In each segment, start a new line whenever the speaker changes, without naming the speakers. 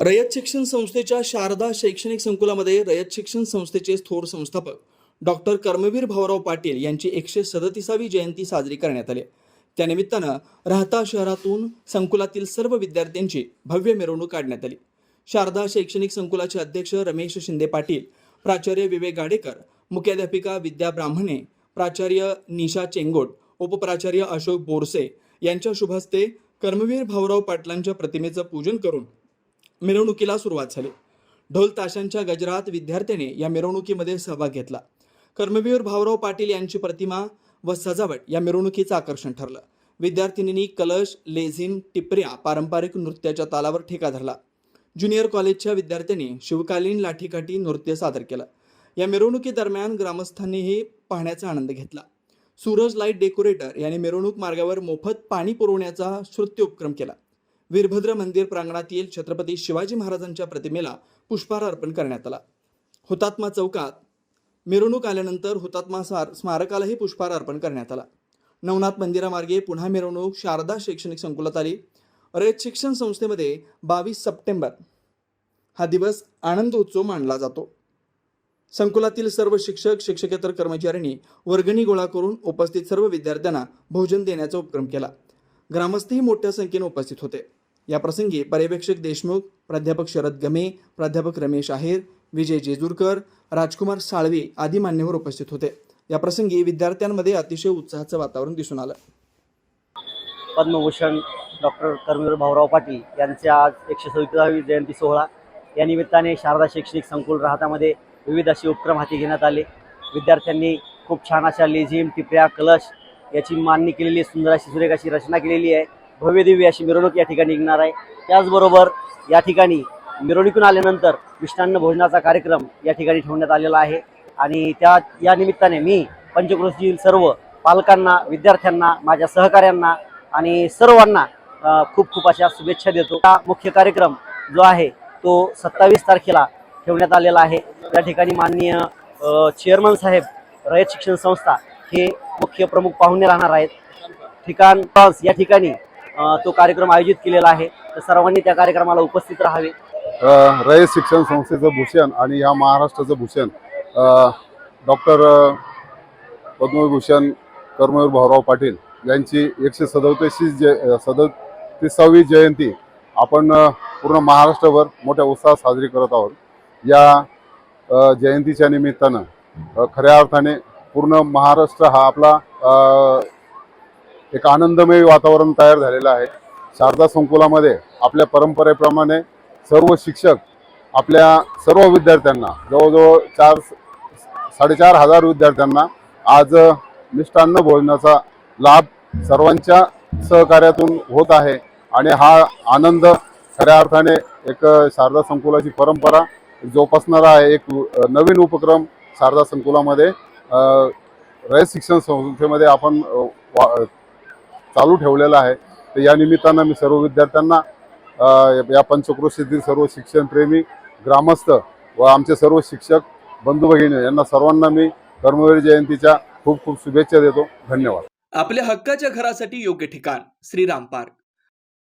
रयत शिक्षण संस्थेच्या शारदा शैक्षणिक संकुलामध्ये रयत शिक्षण संस्थेचे थोर संस्थापक डॉक्टर कर्मवीर भाऊराव पाटील यांची एकशे सदतीसावी जयंती साजरी करण्यात आली. त्यानिमित्तानं राहता शहरातून संकुलातील सर्व विद्यार्थ्यांची भव्य मिरवणूक काढण्यात आली. शारदा शैक्षणिक संकुलाचे अध्यक्ष रमेश शिंदे पाटील प्राचार्य विवेक गाडेकर मुख्याध्यापिका विद्या ब्राह्मणे प्राचार्य निशा चेंगोट उपप्राचार्य अशोक बोरसे यांच्या शुभहस्ते कर्मवीर भाऊराव पाटलांच्या प्रतिमेचं पूजन करून मिरवणुकीला सुरुवात झाली. ढोल ताशांच्या गजरात विद्यार्थ्यांनी या मिरवणुकीमध्ये सहभाग घेतला. कर्मवीर भाऊराव पाटील यांची प्रतिमा व सजावट या मिरवणुकीचं आकर्षण ठरलं. विद्यार्थिनींनी कलश लेझिम टिपऱ्या पारंपरिक नृत्याच्या तालावर ठेका धरला. ज्युनियर कॉलेजच्या विद्यार्थ्यांनी शिवकालीन लाठीकाठी नृत्य सादर केलं. या मिरवणुकीदरम्यान ग्रामस्थांनीही पाहण्याचा आनंद घेतला. सूरज लाइट डेकोरेटर यांनी मिरवणूक मार्गावर मोफत पाणी पुरवण्याचा श्रुत्य उपक्रम केला. वीरभद्र मंदिर प्रांगणातील छत्रपती शिवाजी महाराजांच्या प्रतिमेला पुष्पहार अर्पण करण्यात आला. हुतात्मा चौकात मिरवणूक आल्यानंतर हुतात्मा स्मार स्मारकालाही पुष्पहार अर्पण करण्यात आला. नवनाथ मंदिरामार्गे पुन्हा मिरवणूक शारदा शैक्षणिक संकुलात आली. रयत शिक्षण संस्थेमध्ये बावीस सप्टेंबर हा दिवस आनंद उत्सव मानला जातो. संकुलातील सर्व शिक्षक शिक्षकेतर कर्मचाऱ्यांनी वर्गणी गोळा करून उपस्थित सर्व विद्यार्थ्यांना भोजन देण्याचा उपक्रम केला. ग्रामस्थही मोठ्या संख्येने उपस्थित होते. या प्रसंगी पर्यवेक्षक देशमुख प्राध्यापक शरद गमे प्राध्यापक रमेश आहेर विजय जेजूरकर राजकुमार साळवी आदी मान्यवर उपस्थित होते. या प्रसंगी विद्यार्थ्यांमध्ये अतिशय उत्साहाचं वातावरण दिसून आलं.
पद्मभूषण डॉक्टर कर्मवीर भाऊराव पाटील यांच्या आज एकशे सव्वीसावी जयंती सोहळा. या निमित्ताने शारदा शैक्षणिक संकुल राहतामध्ये विविध असे उपक्रम हाती घेण्यात आले. विद्यार्थ्यांनी खूप छान अशा लेझिम टिपऱ्या कलश याची मांडणी केलेली आहे. सुंदर अशी सुरेख अशी रचना केलेली आहे. भव्यदिव्य अशी मिरवणूक या ठिकाणी निघणार आहे. त्याचबरोबर या ठिकाणी मिरवणुकीतून आल्यानंतर मिष्टान्न भोजनाचा कार्यक्रम या ठिकाणी ठेवण्यात आलेला आहे. आणि त्या या निमित्ताने मी पंचक्रोशीतील सर्व पालकांना विद्यार्थ्यांना माझ्या सहकाऱ्यांना आणि सर्वांना खूप खूप अशा शुभेच्छा देतो. हा मुख्य कार्यक्रम जो आहे तो सत्तावीस तारखेला ठेवण्यात आलेला आहे. या ठिकाणी माननीय चेअरमन साहेब रयत शिक्षण संस्था हे मुख्य प्रमुख पाहुणे राहणार आहेत. ठिकाण या ठिकाणी तो कार्यक्रम आयोजित केलेला आहे. तर सर्वांनी त्या कार्यक्रमाला उपस्थित राहावे.
अ, रयत शिक्षण संस्थेचं भूषण आणि या महाराष्ट्राचं भूषण डॉक्टर पद्मविभूषण कर्मवीर भाऊराव पाटील यांची एकशे सदोतीसशी जय सदतीसावी जयंती आपण पूर्ण महाराष्ट्रभर मोठ्या उत्साहात साजरी करत आहोत. या जयंतीच्या निमित्तानं खऱ्या अर्थाने पूर्ण महाराष्ट्र हा आपला एक आनंदमय वातावरण तयार झालेलं आहे. शारदा संकुलामध्ये आपल्या परंपरेप्रमाणे सर्व शिक्षक आपल्या सर्व विद्यार्थ्यांना जवळजवळ चार साडेचार हजार विद्यार्थ्यांना आज मिष्टान्न भोजनाचा लाभ सर्वांच्या सहकार्यातून होत आहे. आणि हा आनंद खऱ्या अर्थाने एक शारदा संकुलाची परंपरा जोपासणारा आहे. एक नवीन उपक्रम शारदा संकुलामध्ये रयत शिक्षण संस्थेमध्ये आपण वा- चालू ठेवलेला आहे. तर या निमित्तानं मी सर्व विद्यार्थ्यांना या पंचक्रोशीतील सर्व शिक्षणप्रेमी ग्रामस्थ व आमचे सर्व शिक्षक बंधू भगिनी यांना सर्वांना मी कर्मवीर जयंतीच्या खूप खूप शुभेच्छा देतो. धन्यवाद.
आपल्या हक्काच्या घरासाठी योग्य ठिकाण श्रीराम पार्क.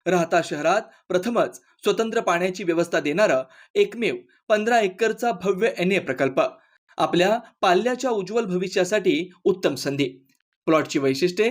राहता शहरात प्रथमच स्वतंत्र पाण्याची व्यवस्था देणारा एकमेव पंधरा एकरचा भव्य एन ए प्रकल्प. आपल्या पाल्याच्या उज्ज्वल भविष्यासाठी उत्तम संधी. प्लॉटची वैशिष्ट्ये